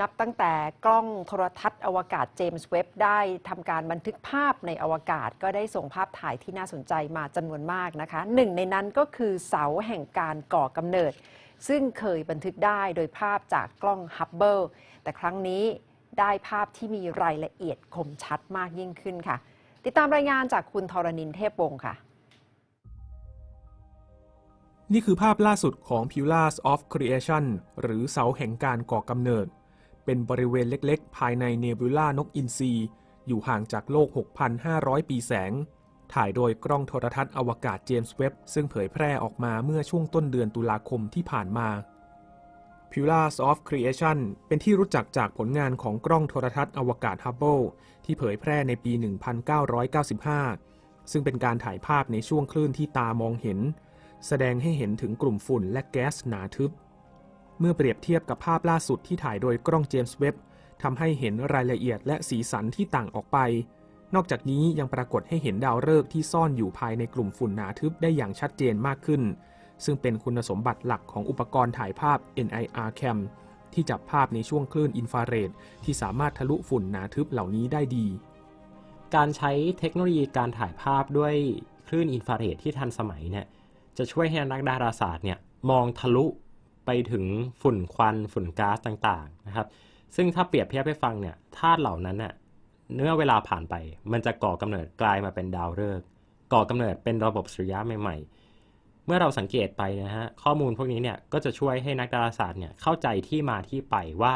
นับตั้งแต่กล้องโทรทัศน์อวกาศเจมส์เว็บได้ทำการบันทึกภาพในอวกาศ ก็ได้ส่งภาพถ่ายที่น่าสนใจมาจำนวนมากนะคะ หนึ่งในนั้นก็คือเสาแห่งการก่อกำเนิด ซึ่งเคยบันทึกได้โดยภาพจากกล้องฮับเบิลแต่ครั้งนี้ได้ภาพที่มีรายละเอียดคมชัดมากยิ่งขึ้นค่ะ ติดตามรายงานจากคุณธรณินเทพวงศ์ค่ะ นี่คือภาพล่าสุดของ Pillars of Creation หรือเสาแห่งการก่อกำเนิด เป็นบริเวณเล็กๆ ภายในเนบิวลานกอินทรีอยู่ห่างจากโลก 6,500 ปีแสง ถ่ายโดยกล้องโทรทัศน์อวกาศเจมส์เว็บซึ่งเผยแพร่ออกมาเมื่อช่วงต้นเดือนตุลาคมที่ผ่านมา Pillars of Creation เป็นที่รู้จักจากผลงานของกล้องโทรทัศน์อวกาศฮับเบิลที่เผยแพร่ในปี 1995 ซึ่งเป็นการถ่ายภาพในช่วงคลื่นที่ตามองเห็น แสดงให้เห็นถึงกลุ่มฝุ่นและแก๊สหนาทึบ เมื่อเปรียบเทียบกับภาพล่าสุดที่ถ่ายโดยกล้องเจมส์เว็บทำให้เห็นรายละเอียดและสีสันที่ต่างออกไป นอกจากนี้ยังปรากฏให้เห็นดาวฤกษ์ที่ซ่อนอยู่ภายในกลุ่มฝุ่นหนาทึบได้อย่างชัดเจนมากขึ้น ซึ่งเป็นคุณสมบัติหลักของอุปกรณ์ถ่ายภาพ NIR Cam ที่จับภาพในช่วงคลื่นอินฟราเรดที่สามารถทะลุฝุ่นหนาทึบเหล่านี้ได้ดี การใช้เทคโนโลยีการถ่ายภาพด้วยคลื่นอินฟราเรดที่ทันสมัยเนี่ยจะช่วยให้นักดาราศาสตร์เนี่ยมองทะลุ ไปถึงฝุ่นควันฝุ่นก๊าซต่างๆนะครับ ซึ่งถ้าเปรียบเทียบให้ฟังเนี่ยธาตุเหล่านั้นน่ะเมื่อเวลาผ่านไป มันจะก่อกำเนิดกลายมาเป็นดาวฤกษ์ก่อกำเนิดเป็นระบบสุริยะใหม่ ๆ เมื่อเราสังเกตไปนะฮะข้อมูลพวกนี้เนี่ยก็จะช่วยให้นักดาราศาสตร์เนี่ยเข้าใจที่มาที่ไปว่า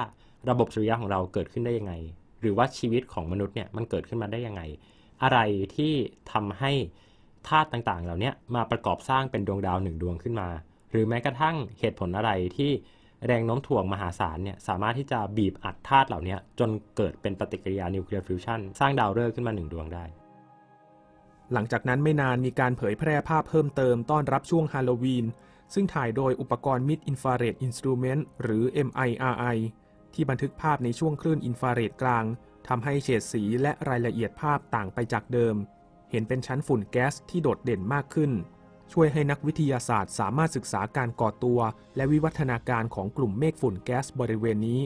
ระบบสุริยะของเราเกิดขึ้นได้ยังไง หรือว่าชีวิตของมนุษย์เนี่ยมันเกิดขึ้นมาได้ยังไง อะไรที่ทำให้ธาตุต่างๆ เหล่านี้มาประกอบสร้างเป็นดวงดาวหนึ่งดวงขึ้นมา หรือแม้กระทั่งเหตุผลอะไรที่แรงโน้มถ่วงมหาศาลเนี่ยสามารถที่จะบีบอัดธาตุเหล่านี้จนเกิดเป็นปฏิกิริยานิวเคลียร์ฟิวชันสร้างดาวฤกษ์ขึ้นมาหนึ่งดวงได้ หลังจากนั้นไม่นานมีการเผยแพร่ภาพเพิ่มเติมต้อนรับช่วงฮาโลวีน ซึ่งถ่ายโดยอุปกรณ์ Mid Infrared Instrument หรือ MIRI ที่บันทึกภาพในช่วงคลื่นอินฟราเรดกลางทำให้เฉดสีและรายละเอียดภาพต่างไปจากเดิม เห็นเป็นชั้นฝุ่นแก๊สที่โดดเด่นมากขึ้น ช่วยให้นักวิทยาศาสตร์สามารถศึกษาการก่อตัว และวิวัฒนาการของกลุ่มเมฆฝุ่นแก๊สบริเวณนี้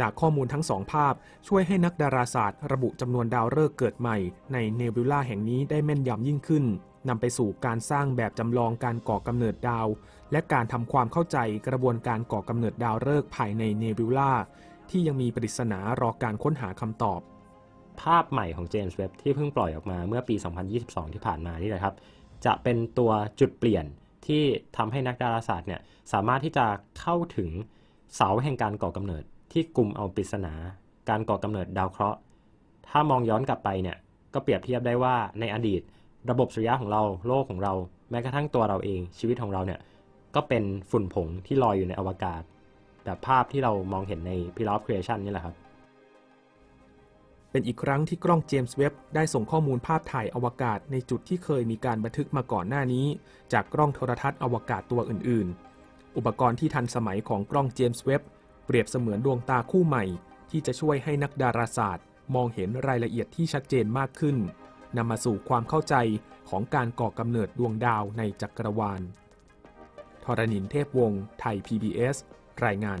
จากข้อมูลทั้งสองภาพ ช่วยให้นักดาราศาสตร์ ระบุจำนวนดาวฤกษ์เกิดใหม่ ในเนบิวลาแห่งนี้ได้แม่นยำยิ่งขึ้นนำไปสู่การสร้างแบบจำลองการก่อกำเนิดดาว และการทำความเข้าใจกระบวนการก่อกำเนิดดาวฤกษ์ภายในเนบิวลาที่ยังมีปริศนารอการค้นหาคำตอบ ภาพใหม่ของเจมส์เว็บที่เพิ่งปล่อยออกมาเมื่อปี 2022 ที่ผ่านมานี่แหละครับ จะเป็นตัวจุดเปลี่ยนที่ทำให้นักดาราศาสตร์เนี่ยสามารถที่จะเข้าถึงเสาแห่งการก่อกำเนิด ที่กลุ่มเอาปริศนา การก่อกำเนิดดาวเคราะห์ ถ้ามองย้อนกลับไปเนี่ยก็เปรียบเทียบได้ว่าในอดีต ระบบสุริยะของเราโลกของเรา แม้กระทั่งตัวเราเองชีวิตของเราเนี่ยก็เป็นฝุ่นผงที่ลอยอยู่ในอวกาศ แบบภาพที่เรามองเห็นใน Pillar of Creation นี่แหละครับ เป็นอีกครั้งที่กล้องเจมส์เว็บได้ส่งข้อมูลภาพถ่ายอวกาศในจุดที่เคยมีการบันทึกมาก่อนหน้านี้ จากกล้องโทรทัศน์อวกาศตัวอื่น ๆ อุปกรณ์ที่ทันสมัยของกล้องเจมส์เว็บเปรียบเสมือนดวงตาคู่ใหม่ ที่จะช่วยให้นักดาราศาสตร์ มองเห็นรายละเอียดที่ชัดเจนมากขึ้นนำมาสู่ความเข้าใจของการก่อกำเนิดดวงดาวในจักรวาลทรณินเทพวงศ์ไทย PBS รายงาน